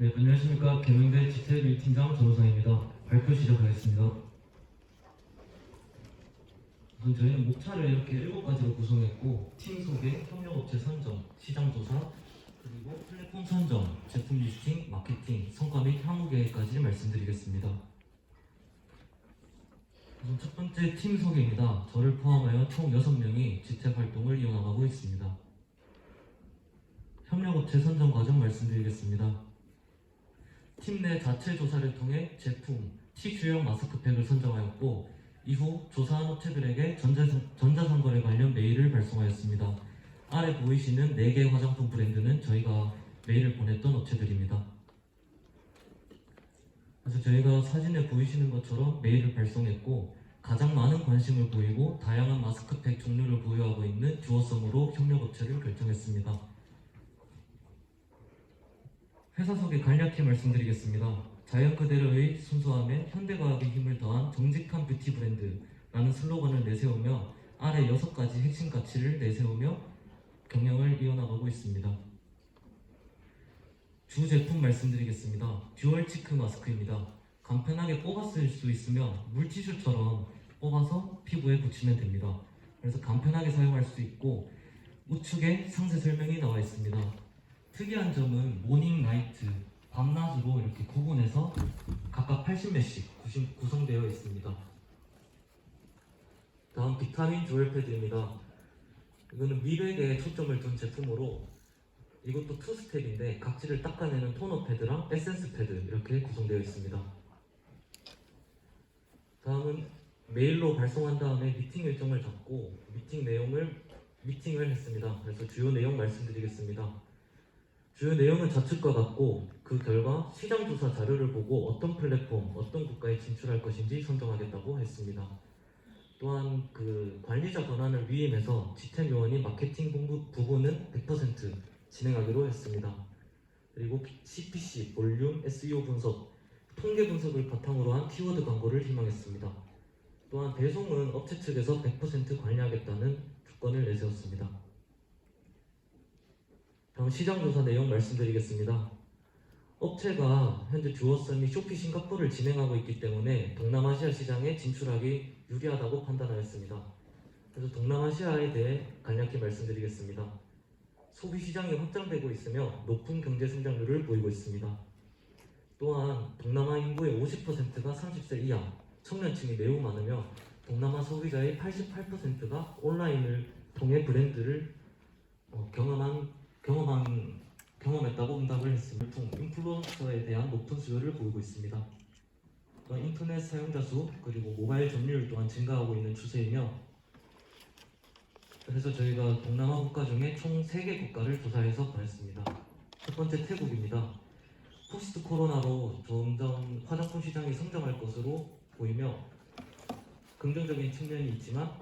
네, 안녕하십니까. 개명대 지태 1팀장 전호상입니다. 발표 시작하겠습니다. 우선 저희는 목차를 이렇게 일곱 가지로 구성했고 팀 소개, 협력업체 선정, 시장 조사, 그리고 플랫폼 선정, 제품 리스팅, 마케팅, 성과 및 향후 계획까지 말씀드리겠습니다. 우선 첫 번째 팀 소개입니다. 저를 포함하여 총 6명이 지택 활동을 이어나가고 있습니다. 협력업체 선정 과정 말씀드리겠습니다. 팀 내 자체 조사를 통해 제품 T규형 마스크팩을 선정하였고 이후 조사한 업체들에게 전자상, 전자상 거래 관련 메일을 발송하였습니다. 아래 보이시는 4개 화장품 브랜드는 저희가 메일을 보냈던 업체들입니다. 그래서 저희가 사진에 보이시는 것처럼 메일을 발송했고 가장 많은 관심을 보이고 다양한 마스크팩 종류를 보유하고 있는 듀어성으로 협력업체를 결정했습니다. 회사 소개 간략히 말씀드리겠습니다. 자연 그대로의 순수함에 현대과학의 힘을 더한 정직한 뷰티 브랜드라는 슬로건을 내세우며 아래 여섯 가지 핵심 가치를 내세우며 경영을 이어나가고 있습니다. 주 제품 말씀드리겠습니다. 듀얼 치크 마스크입니다. 간편하게 뽑아 쓸 수 있으며 물티슈처럼 뽑아서 피부에 붙이면 됩니다. 그래서 간편하게 사용할 수 있고 우측에 상세 설명이 나와 있습니다. 특이한 점은 모닝 나이트 밤낮으로 이렇게 구분해서 각각 80매씩 구성되어 있습니다. 다음 비타민 듀얼 패드입니다. 이거는 미백에 초점을 둔 제품으로 이것도 투 스텝인데 각질을 닦아내는 토너 패드랑 에센스 패드 이렇게 구성되어 있습니다. 다음은 메일로 발송한 다음에 미팅 일정을 잡고 미팅 내용을 미팅을 했습니다. 그래서 주요 내용 말씀드리겠습니다. 주요 내용은 좌측과 같고 그 결과 시장 조사 자료를 보고 어떤 플랫폼, 어떤 국가에 진출할 것인지 선정하겠다고 했습니다. 또한 그 관리자 권한을 위임해서 지템 요원이 마케팅 부분은 100% 진행하기로 했습니다. 그리고 CPC, 볼륨, SEO 분석, 통계 분석을 바탕으로 한 키워드 광고를 희망했습니다. 또한 배송은 업체 측에서 100% 관리하겠다는 조건을 내세웠습니다. 다음 시장 조사 내용 말씀드리겠습니다. 업체가 현재 듀어썸이 쇼피 싱가포르를 진행하고 있기 때문에 동남아시아 시장에 진출하기 유리하다고 판단하였습니다. 그래서 동남아시아에 대해 간략히 말씀드리겠습니다. 소비 시장이 확장되고 있으며 높은 경제 성장률을 보이고 있습니다. 또한 동남아 인구의 50%가 30세 이하, 청년층이 매우 많으며 동남아 소비자의 88%가 온라인을 통해 브랜드를 어, 경험한 경험한 경험했다고 응답을 했습니다. 통 인플루언서에 대한 높은 수요를 보이고 있습니다. 인터넷 사용자 수 그리고 모바일 점유율 또한 증가하고 있는 추세이며 그래서 저희가 동남아 국가 중에 총 3개 국가를 조사해서 보냈습니다. 첫 번째 태국입니다. 포스트 코로나로 점점 화장품 시장이 성장할 것으로 보이며 긍정적인 측면이 있지만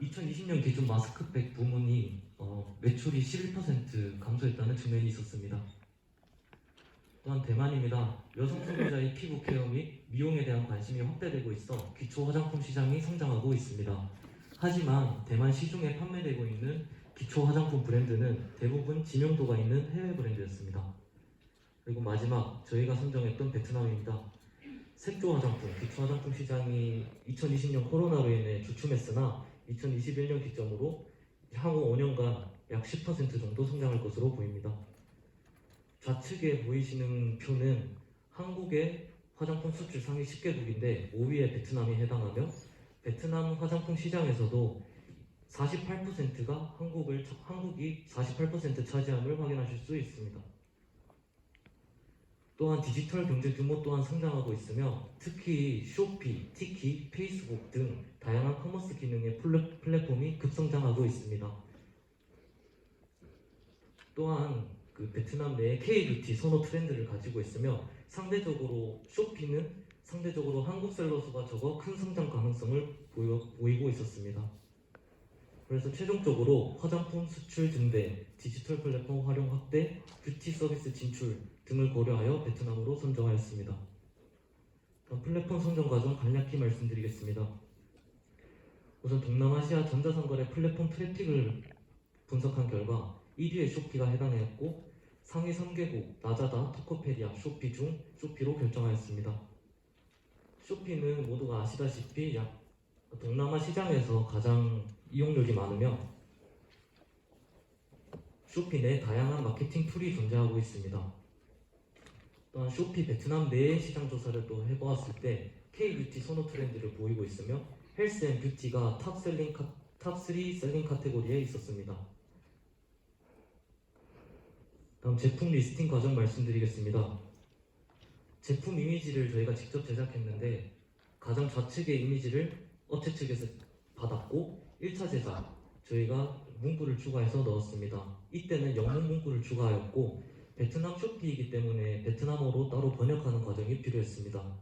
2020년 기준 마스크백 부문이 어, 매출이 11% 감소했다는 측면이 있었습니다. 또한 대만입니다. 여성 소비자의 피부 케어 및 미용에 대한 관심이 확대되고 있어 기초 화장품 시장이 성장하고 있습니다. 하지만 대만 시중에 판매되고 있는 기초 화장품 브랜드는 대부분知名도가 있는 해외 브랜드였습니다. 그리고 마지막 저희가 선정했던 베트남입니다. 색조 화장품, 기초 화장품 시장이 2020년 코로나로 인해 주춤했으나 2021년 기점으로 향후 5년간 약 10% 정도 성장할 것으로 보입니다. 좌측에 보이시는 표는 한국의 화장품 수출 상위 10개국인데 5위에 베트남이 해당하며 베트남 화장품 시장에서도 48%가 한국을 한국이 48% 차지함을 확인하실 수 있습니다. 또한 디지털 경제 규모 또한 성장하고 있으며 특히 쇼피, 티키, 페이스북 등 다양한 커머스 기능의 플랫- 플랫폼이 급성장하고 있습니다. 또한 그 베트남 내에 K-뷰티 선호 트렌드를 가지고 있으며 상대적으로 쇼피는 상대적으로 한국 셀러 수가 적어 큰 성장 가능성을 보이고 있었습니다. 그래서 최종적으로 화장품 수출 증대, 디지털 플랫폼 활용 확대, 뷰티 서비스 진출 등을 고려하여 베트남으로 선정하였습니다. 플랫폼 선정 과정 간략히 말씀드리겠습니다. 우선 동남아시아 전자상거래 플랫폼 트래픽을 분석한 결과 1위에 쇼피가 해당했고 상위 3개국 나자다, 토코페디아, 쇼피 중 쇼피로 결정하였습니다. 쇼피는 모두가 아시다시피 약 동남아 시장에서 가장 이용력이 많으며 쇼피 내 다양한 마케팅 툴이 존재하고 있습니다. 또한 쇼피 베트남 내 시장 조사를 또 해보았을 때 K-뷰티 선호 트렌드를 보이고 있으며 헬스 앤 뷰티가 탑 셀링 카, 탑3 셀링 카테고리에 있었습니다. 다음 제품 리스팅 과정 말씀드리겠습니다. 제품 이미지를 저희가 직접 제작했는데 가장 좌측의 이미지를 업체 측에서 받았고 1차 제작 저희가 문구를 추가해서 넣었습니다. 이때는 영문 문구를 추가하였고 베트남 쇼피이기 때문에 베트남어로 따로 번역하는 과정이 필요했습니다.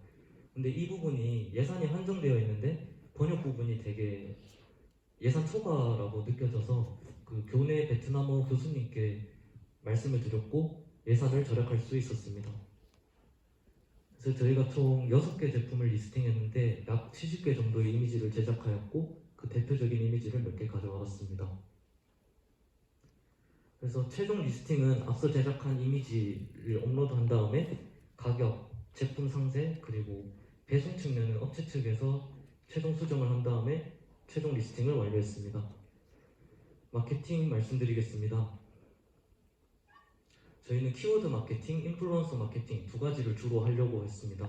근데 이 부분이 예산이 한정되어 있는데 번역 부분이 되게 예산 초과라고 느껴져서 그 교내 베트남어 교수님께 말씀을 드렸고 예산을 절약할 수 있었습니다. 그래서 저희가 총 6개 제품을 리스팅했는데 약 70개 정도의 이미지를 제작하였고 그 대표적인 이미지를 몇 개 가져와 봤습니다. 그래서 최종 리스팅은 앞서 제작한 이미지를 업로드한 다음에 가격, 제품 상세, 그리고 배송 측면은 업체 측에서 최종 수정을 한 다음에 최종 리스팅을 완료했습니다. 마케팅 말씀드리겠습니다. 저희는 키워드 마케팅, 인플루언서 마케팅 두 가지를 주로 하려고 했습니다.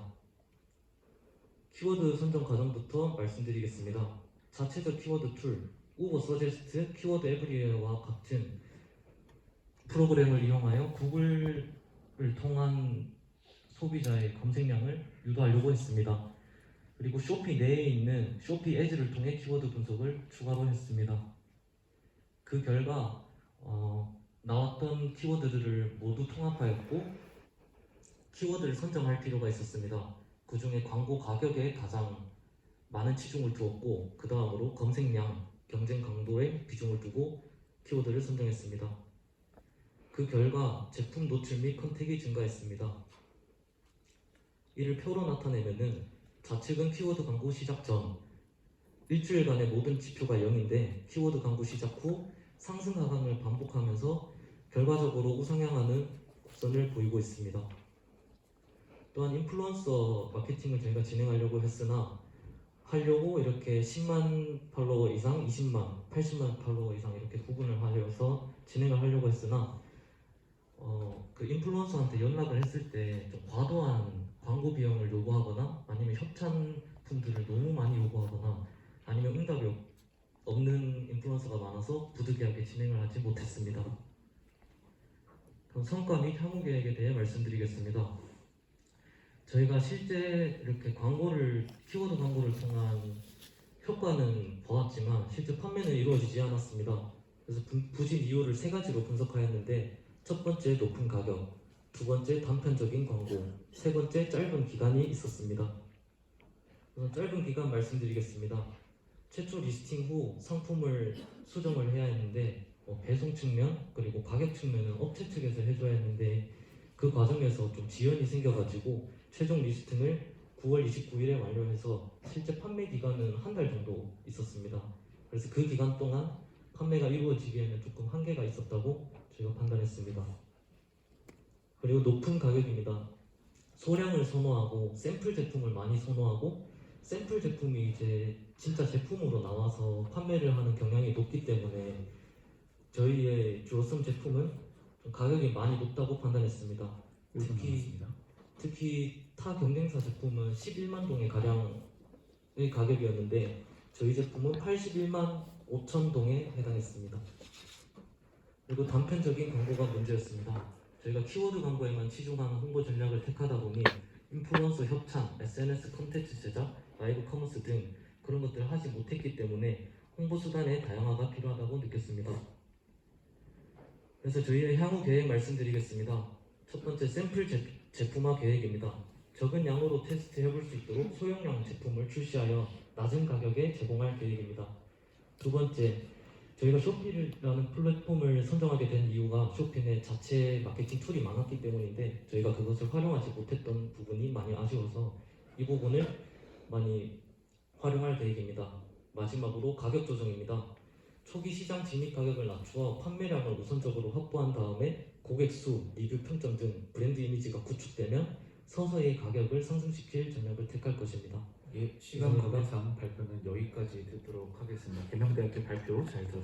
키워드 선정 과정부터 말씀드리겠습니다. 자체적 키워드 툴, 우버 서제스트, 키워드 에브리웨어와 같은 프로그램을 이용하여 구글을 통한 소비자의 검색량을 유도하려고 했습니다. 그리고 쇼피 내에 있는 쇼피 에즈를 통해 키워드 분석을 추가로 했습니다. 그 결과 어, 나왔던 키워드들을 모두 통합하였고 키워드를 선정할 필요가 있었습니다. 그 중에 광고 가격에 가장 많은 치중을 두었고 그 다음으로 검색량, 경쟁 강도에 비중을 두고 키워드를 선정했습니다. 그 결과 제품 노출 및 컨택이 증가했습니다. 이를 표로 나타내면은 좌측은 키워드 광고 시작 전 일주일간의 모든 지표가 0인데 키워드 광고 시작 후 상승 하강을 반복하면서 결과적으로 우상향하는 곡선을 보이고 있습니다. 또한 인플루언서 마케팅을 저희가 진행하려고 했으나 하려고 이렇게 10만 팔로워 이상, 20만, 80만 팔로워 이상 이렇게 구분을 하려서 진행을 하려고 했으나 어, 그 인플루언서한테 연락을 했을 때 좀 과도한 광고 비용을 요구하거나 아니면 협찬품들을 너무 많이 요구하거나 아니면 응답이 없- 없는 인플루언서가 많아서 부득이하게 진행을 하지 못했습니다. 그럼 성과 및 향후 계획에 대해 말씀드리겠습니다. 저희가 실제 이렇게 광고를 키워드 광고를 통한 효과는 보았지만 실제 판매는 이루어지지 않았습니다. 그래서 부- 부진 이유를 세 가지로 분석하였는데 첫 번째 높은 가격, 두 번째 단편적인 광고, 세 번째 짧은 기간이 있었습니다. 우선 짧은 기간 말씀드리겠습니다. 최초 리스팅 후 상품을 수정을 해야 했는데 어, 배송 측면 그리고 가격 측면은 업체 측에서 해줘야 했는데 그 과정에서 좀 지연이 생겨가지고 최종 리스팅을 9월 29일에 완료해서 실제 판매 기간은 한 달 정도 있었습니다. 그래서 그 기간 동안 판매가 이루어지기에는 조금 한계가 있었다고 저희가 판단했습니다. 그리고 높은 가격입니다. 소량을 선호하고 샘플 제품을 많이 선호하고 샘플 제품이 이제 진짜 제품으로 나와서 판매를 하는 경향이 높기 때문에 저희의 주로선 제품은 좀 가격이 많이 높다고 판단했습니다. 특히 특히 타 경쟁사 제품은 11만 동의 가량의 가격이었는데 저희 제품은 81만 5천 동에 해당했습니다. 그리고 단편적인 광고가 문제였습니다. 저희가 키워드 광고에만 치중하는 홍보 전략을 택하다 보니 인플루언서 협찬, SNS 콘텐츠 제작, 라이브 커머스 등 그런 것들을 하지 못했기 때문에 홍보 수단의 다양화가 필요하다고 느꼈습니다. 그래서 저희의 향후 계획 말씀드리겠습니다. 첫 번째 샘플 제, 제품화 계획입니다. 적은 양으로 테스트 해볼 수 있도록 소형량 제품을 출시하여 낮은 가격에 제공할 계획입니다. 두 번째, 저희가 쇼피라는 플랫폼을 선정하게 된 이유가 쇼핀의 자체 마케팅 툴이 많았기 때문인데 저희가 그것을 활용하지 못했던 부분이 많이 아쉬워서 이 부분을 많이 활용할 계획입니다. 마지막으로 가격 조정입니다. 초기 시장 진입 가격을 낮추어 판매량을 우선적으로 확보한 다음에 고객 수, 리뷰 평점 등 브랜드 이미지가 구축되면 서서히 가격을 상승시킬 전략을 택할 것입니다. 예, 시간. 관계상 발표는 여기까지 듣도록 하겠습니다. 계명대학교 발표 잘 들었습니다.